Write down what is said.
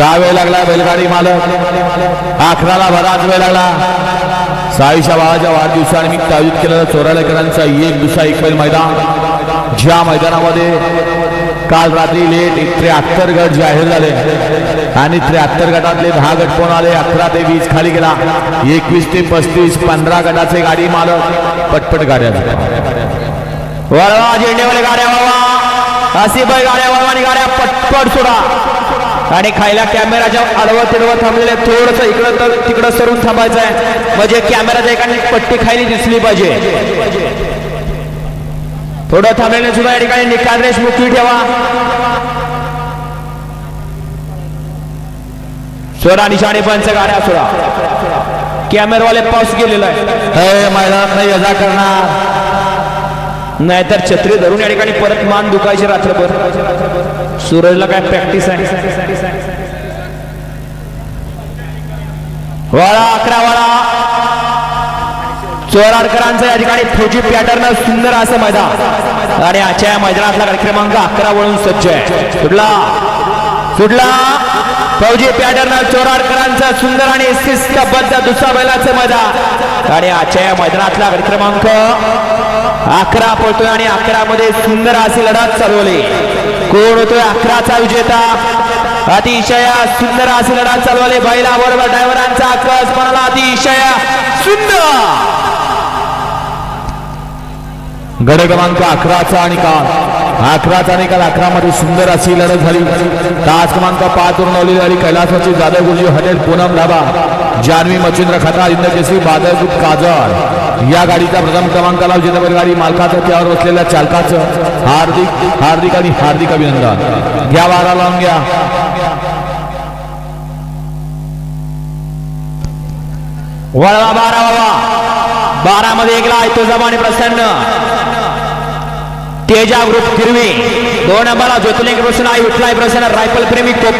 का वेळ लागला बैलगाडी मालक? अकराला बराच वेळ लागला. साईच्या बाळाच्या वाढदिवसानिमित्त आयोजित केलेला चोरालेकरांचा एक दुसरा एक बैल मैदान. ज्या मैदानामध्ये काल रात्री लेट त्र्याहत्तर गट जाहीर झाले आणि त्र्याहत्तर गटातले दहा गट कोण आले अकरा ते वीस खाली गेला. एकवीस ते पस्तीस पंधरा गटाचे गाडी मालक पटपट गाड्या वळवा झेंडेवाले गाड्या वळवा. अशी बैल गाड्या वळवा आणि गाड्या पटपट सोडा. आणि खायला कॅमेराच्या आडवं तिडवं थांबलेले थोडस इकडं तर तिकडं सरून थांबायचं आहे म्हणजे कॅमेराच्या एकाने पट्टी खायली दिसली पाहिजे. थोडं थांबलेले सुद्धा या ठिकाणी निकाल रेश मुक्ती ठेवा. सोडा निशाणी पंच गाड्या सोडा कॅमेरावाले पाऊस गेलेला आहे. मैदानात नाही यजा करणार. नाहीतर छत्री धरून या ठिकाणी परत मान दुखायचे रात्रभर. सूरजला काय प्रॅक्टिस आहे? वाळा अकरा वाळा चोराडकरांचं या ठिकाणी फौजी पॅटर्न सुंदर असं मैदान. आणि आजच्या या मैदानातला क्रमांक अकरा वळून सज्ज आहे. सुटला. सुटला. फौजी पॅटर्न चोरारकरांचा सुंदर आणि शिस्तबद्ध दुसरा बैलाचं मैदान. आणि आजच्या या मैदानातला क्रमांक अकरा पळतोय आणि अकरा मध्ये सुंदर अशी लढत चालवली. कोण होतोय अकराचा विजेता? अतिशय सुंदर अशी लढत चालवली. बैला बरोबर ड्रायव्हरांचा कस म्हणाला अतिशय सुंदर. गड क्रमांक अकराचा आणि निकाल अकराचा निकाल अकरा मध्ये सुंदर अशी लढत झाली. तास क्रमांक पाच वरून लावलेली आणि कैलासवाची जाधव गुरुजी हॉटेल पूनम धाबा जान्हवी मच्छिंद्र खता इंद्र केसरी बादलगुट काजळ. या गाडीचा प्रथम क्रमांकाला जिल्हा गाडी मालकाचं त्यावर बसलेल्या चालकाचं. हार्दिक हार्दिक आणि हार्दिक अभिनंदन. घ्या वारा लावून घ्या. वळवा बारा बाबा बारा मध्ये एकला आहे तो जमाने प्रसन्न. तेजा ग्रुप फिरवी. दोन नंबरला ज्योतिलिंग प्रसन्न आई उठलाय प्रसन्न. रायफल प्रेमी कोपर